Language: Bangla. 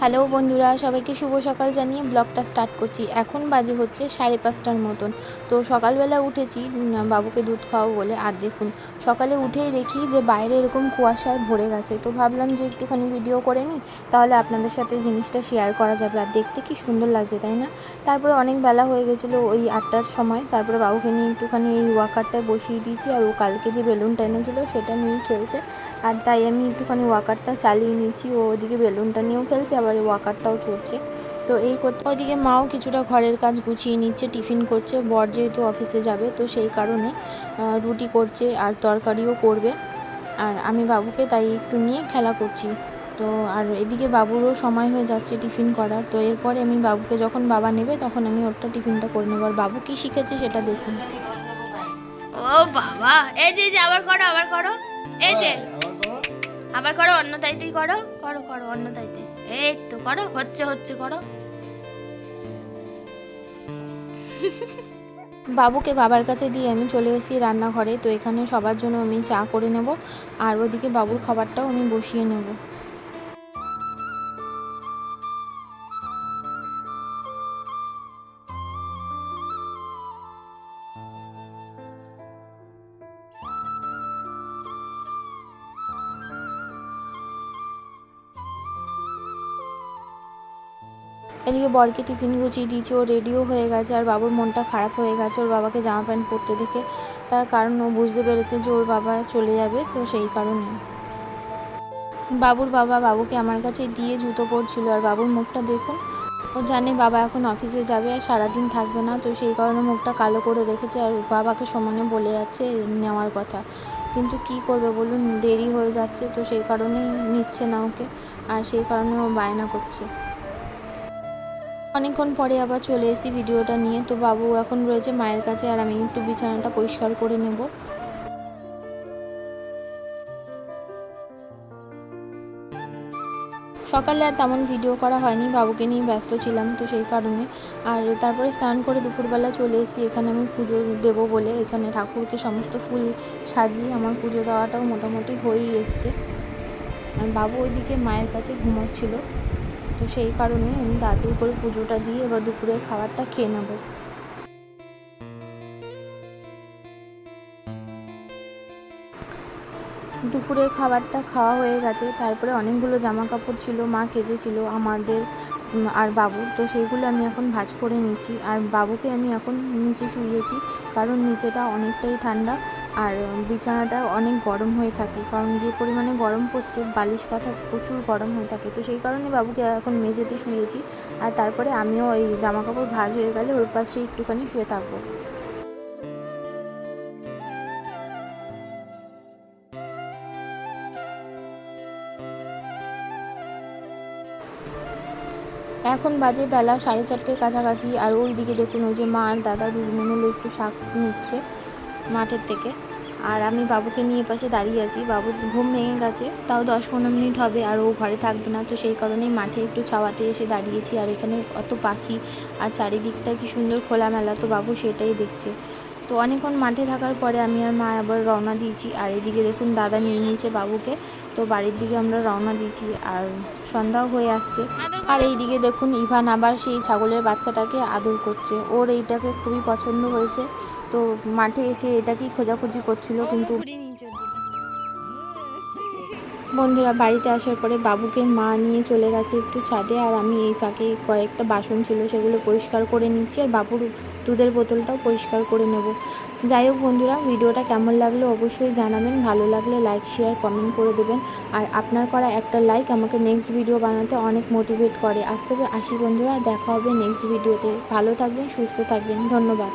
হ্যালো বন্ধুরা, সবাইকে শুভ সকাল জানিয়ে ব্লগটা স্টার্ট করছি। এখন বাজে হচ্ছে সাড়ে পাঁচটার মতন। তো সকালবেলা উঠেছি বাবুকে দুধ খাওয়াবো বলে। আর দেখুন, সকালে উঠেই দেখি যে বাইরে এরকম কুয়াশায় ভরে গেছে। তো ভাবলাম যে একটুখানি ভিডিও করে নিই, তাহলে আপনাদের সাথে জিনিসটা শেয়ার করা যাবে। আর দেখতে কি সুন্দর লাগছে, তাই না? তারপরে অনেক বেলা হয়ে গেছিল ওই আটটার সময়। তারপরে বাবুকে নিয়ে একটুখানি এই ওয়াকারটায় বসিয়ে দিয়েছি। আর ও কালকে যে বেলুনটা এনেছিলো, সেটা নিয়েই খেলছে। আর তাই আমি একটুখানি ওয়াকারটা চালিয়ে নিচ্ছি ও ওদিকে বেলুনটা নিয়েও খেলছে, আবার এই ওয়াকারটাও চলছে। তো এই করতে ওইদিকে মাও কিছুটা ঘরের কাজ গুছিয়ে নিচ্ছে, টিফিন করছে। বর যেহেতু অফিসে যাবে, তো সেই কারণে রুটি করছে আর তরকারিও করবে। আর আমি বাবুকে তাই একটু নিয়ে খেলা করছি। তো আর এদিকে বাবুরও সময় হয়ে যাচ্ছে টিফিন করার। তো এরপরে আমি বাবুকে যখন বাবা নেবে, তখন আমি ওরটা টিফিনটা করে নেব। আর বাবু কী শিখেছে সেটা দেখুন। ও বাবা! এই যে, আবার করো আবার করো। এই যে আবার করো, অন্য তাইতেই করো? করো করো, অন্য তাইতে। এই তো করো, হচ্ছে হচ্ছে করো। বাবুকে বাবার কাছে দিয়ে আমি চলে এসেছি রান্নাঘরে, তো এখানে সবার জন্য আমি চা করে নেব, আর ওদিকে বাবুর খাবারটাও আমি বসিয়ে নেব। এদিকে বরকে টিফিন গুছিয়ে দিয়েছি, ও রেডিও হয়ে গেছে আর বাবুর মনটা খারাপ হয়ে গেছে, ওর বাবাকে জামা প্যান্ট পরতে দেখে তার কারণ ও বুঝতে পেরেছে যে ওর বাবা চলে যাবে, তো সেই কারণে বাবুর বাবা বাবুকে আমার কাছে দিয়ে জুতো পরছিল আর বাবুর মুখটা দেখুন, ও জানে বাবা এখন অফিসে যাবে আর সারাদিন থাকবে না, তো সেই কারণে মুখটা কালো করে রেখেছে আর বাবাকে সমানে বলে যাচ্ছে নেওয়ার কথা। কিন্তু কি করবে বলুন, দেরি হয়ে যাচ্ছে, তো সেই কারণেই নিচ্ছে না ওকে, আর সেই কারণে ও বায়না করছে। অনেকক্ষণ পরে আবার চলে এসেছি ভিডিওটা নিয়ে। তো বাবু এখন রয়েছে মায়ের কাছে আর আমি একটু বিছানাটা পরিষ্কার করে নেব। সকালে আর তেমন ভিডিও করা হয়নি, বাবুকে নিয়ে ব্যস্ত ছিলাম তো সেই কারণে। আর তারপরে স্নান করে দুপুরবেলা চলে এসেছি, এখানে আমি পুজো দেবো বলে। এখানে ঠাকুরকে সমস্ত ফুল সাজিয়ে আমার পুজো দেওয়াটাও মোটামুটি হয়েই এসছে। আর বাবু ওইদিকে মায়ের কাছে ঘুমোচ্ছিল। তো সেই কারণে আমি তাড়াতাড়ি করে পুজোটা দিয়ে এবার দুপুরের খাবারটা খেয়ে নেব। দুপুরের খাবারটা খাওয়া হয়ে গেছে, তারপরে অনেকগুলো জামা কাপড় ছিল, মা কেজেছিল, আমাদের আর বাবুর তো সেইগুলো আমি এখন ভাঁজ করে নিচ্ছি। আর বাবুকে আমি এখন নিচে শুইয়েছি, কারণ নিচেটা অনেকটাই ঠান্ডা। আর বিছানাটা অনেক গরম হয়ে থাকে, কারণ যে পরিমাণে গরম পড়ছে, বালিশ কাঁথা প্রচুর গরম হয়ে থাকে। তো সেই কারণে বাবুকে এখন মেঝেতে শুয়েছি আর তারপরে আমিও এই জামা কাপড় ভাঁজ হয়ে গেলে ওর পাশে একটুখানি শুয়ে থাকব। এখন বাজে বেলা সাড়ে চারটের কাছাকাছি, আর ওই দিকে দেখুন ওই যে মা আর দাদা দুজনে মিলে একটু শাক নিচ্ছে। মাঠের থেকে। আর আমি বাবুকে নিয়ে পাশে দাঁড়িয়ে আছি। বাবুর ঘুম ভেঙে গেছে, তাও দশ পনেরো মিনিট হবে আর ও ঘরে থাকবে না। তো সেই কারণেই মাঠে একটু ছাওয়াতে এসে দাঁড়িয়েছি। আর এখানে অত পাখি আর চারিদিকটা কি সুন্দর খোলামেলা, তো বাবু সেটাই দেখছে। তো অনেকক্ষণ মাঠে থাকার পরে আমি আর মা আবার রওনা দিয়েছি। আর এদিকে দেখুন দাদা নিয়ে নিয়েছে বাবুকে। তো বাড়ির দিকে আমরা রওনা দিয়েছি আর সন্ধ্যাও হয়ে আসছে। আর এইদিকে দেখুন ইভান আবার সেই ছাগলের বাচ্চাটাকে আদর করছে। ওর এইটাকে খুবই পছন্দ হয়েছে। তো মাঠে এসে এটাকেই খোঁজাখুঁজি করছিল কিন্তু বন্ধুরা বাড়িতে আসার পরে বাবুকে মা নিয়ে চলে গেছে একটু ছাদে আর আমি এই ফাঁকে কয়েকটা বাসন ছিল সেগুলো পরিষ্কার করে নিচ্ছি আর বাবুর দুধের বোতলটাও পরিষ্কার করে নেব। যাই হোক বন্ধুরা ভিডিওটা কেমন লাগল অবশ্যই জানাবেন ভালো লাগলে লাইক শেয়ার কমেন্ট করে দেবেন আর আপনার করা একটা লাইক আমাকে নেক্সট ভিডিও বানাতে অনেক মোটিভেট করে। আজ তবে আসি বন্ধুরা দেখা হবে নেক্সট ভিডিওতে ভালো থাকবেন সুস্থ থাকবেন ধন্যবাদ।